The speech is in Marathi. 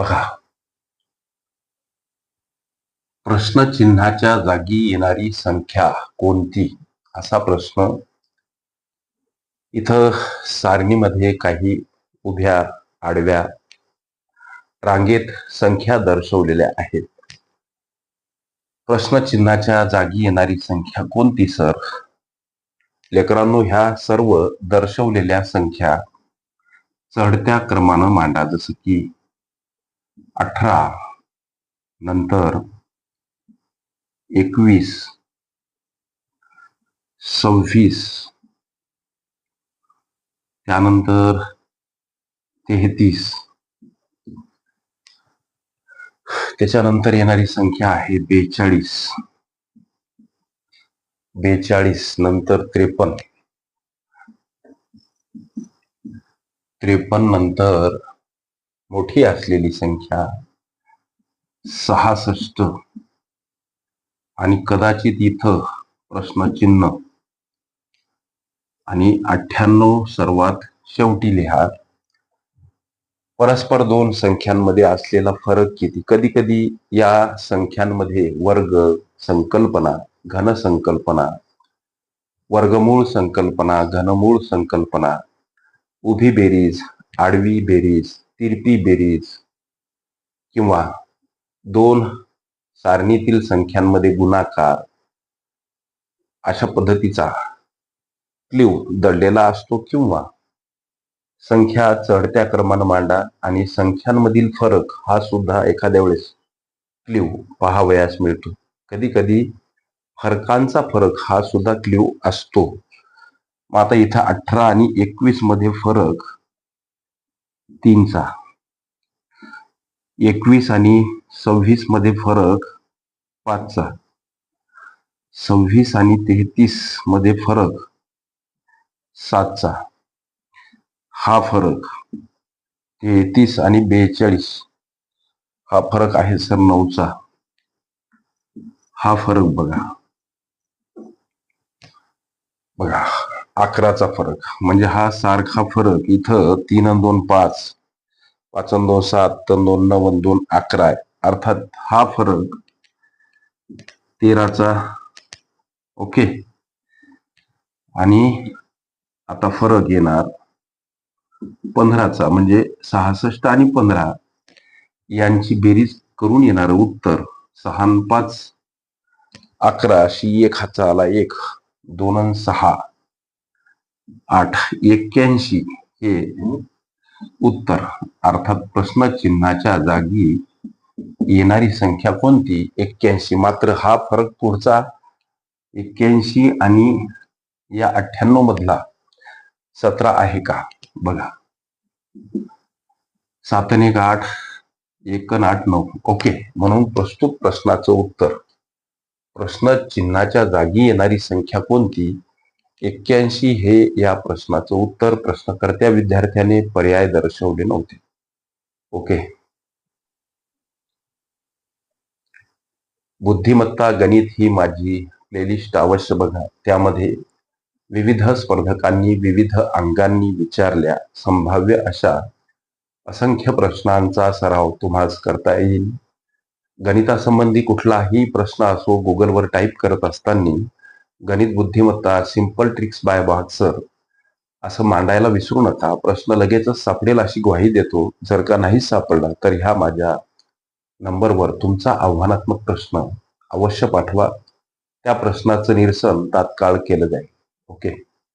बघा. प्रश्नचिन्हाच्या जागी येणारी संख्या कोणती? असा प्रश्न. इथं सारणीमध्ये काही उभ्या आडव्या रांगेत संख्या दर्शवलेल्या आहेत. प्रश्नचिन्हाच्या जागी येणारी संख्या कोणती सर? लेकरांनो ह्या सर्व दर्शवलेल्या संख्या चढत्या क्रमानं मांडा. जसं की अठरा. नंतर एकवीस. सव्वीस. त्यानंतर तेहतीस. त्याच्यानंतर येणारी संख्या आहे बेचाळीस. बेचाळीस नंतर त्रेपन्न. त्रेपन्न नंतर मोठी असलेली संख्या सहासष्ट. आणि कदाचित इथं प्रश्नचिन्ह. आणि अठ्ठ्याण्णव सर्वात शेवटी लिहा परस्पर दोन संख्यांमध्ये असलेला फरक किती? कधी कधी या संख्यांमध्ये वर्ग संकल्पना घन संकल्पना वर्गमूळ संकल्पना घनमूळ संकल्पना उभी बेरीज आडवी बेरीज तिरपी बेरीज किंवा दोन सारणीतील संख्यांमध्ये गुणाकार अशा पद्धतीचा क्ल्यू दडलेला असतो किंवा संख्या चढत्या क्रमानं मांडा आणि संख्यांमधील फरक हा सुद्धा एखाद्या वेळेस क्ल्यू पहावयास मिळतो. कधी कधी फरकांचा फरक हा सुद्धा क्ल्यू असतो. मग आता इथं अठरा आणि एकवीसमध्ये फरक तीनचा. एकवीस आणि सव्वीसमध्ये फरक पाचचा. सव्वीस आणि तेहतीसमध्ये फरक सातचा. हा फरक तेहतीस आणि बेचाळीस हा फरक आहे सर नऊचा. हा फरक बघा. बघा. अकराचा फरक. म्हणजे हा सारखा फरक इथं तीन आणि दोन पाच पाच अन दोन सात तर दोन नऊ दोन अकरा आहे. अर्थात हा फरक तेराचा ओके. आणि आता फरक येणार पंधराचा म्हणजे सहासष्ट आणि पंधरा यांची बेरीज करून येणार उत्तर सहा पाच अकरा अशी एक हाचा आला एक दोन सहा. आठ एक्क्याऐंशी हे उत्तर. अर्थात प्रश्नचिन्हाच्या जागी येणारी संख्या कोणती? एक्क्याऐंशी. मात्र हा फरक पुढचा एक्क्याऐंशी आणि या अठ्ठ्याण्णव मधला सतरा आहे का? बघा. सात एक आठ एक आठ नऊ. ओके. म्हणून प्रस्तुत प्रश्नाचं उत्तर. प्रश्न चिन्हाच्या जागी येणारी संख्या कोणती? एक्क्याऐंशी हे या प्रश्नाचं उत्तर प्रश्नकर्त्या विद्यार्थ्याने पर्याय दर्शवले नव्हते. ओके. बुद्धिमत्ता गणित ही माझी प्लेलिस्ट अवश्य बघा. त्यामध्ये विविध स्पर्धकांनी विविध अंगांनी विचारल्या संभाव्य अशा असंख्य प्रश्नांचा सराव तुम्हाला करता येईल. गणितासंबंधी कुठलाही प्रश्न असो गुगलवर टाईप करत असताना गणित बुद्धिमत्ता सिंपल ट्रिक्स बाय सर असं मांडायला विसरू नका. प्रश्न लगेचच सापडेल अशी ग्वाही देतो. जर का नाही सापडला तर ह्या माझ्या नंबरवर तुमचा आव्हानात्मक प्रश्न अवश्य पाठवा. त्या प्रश्नाचं निरसन तात्काळ केलं जाईल. ओके?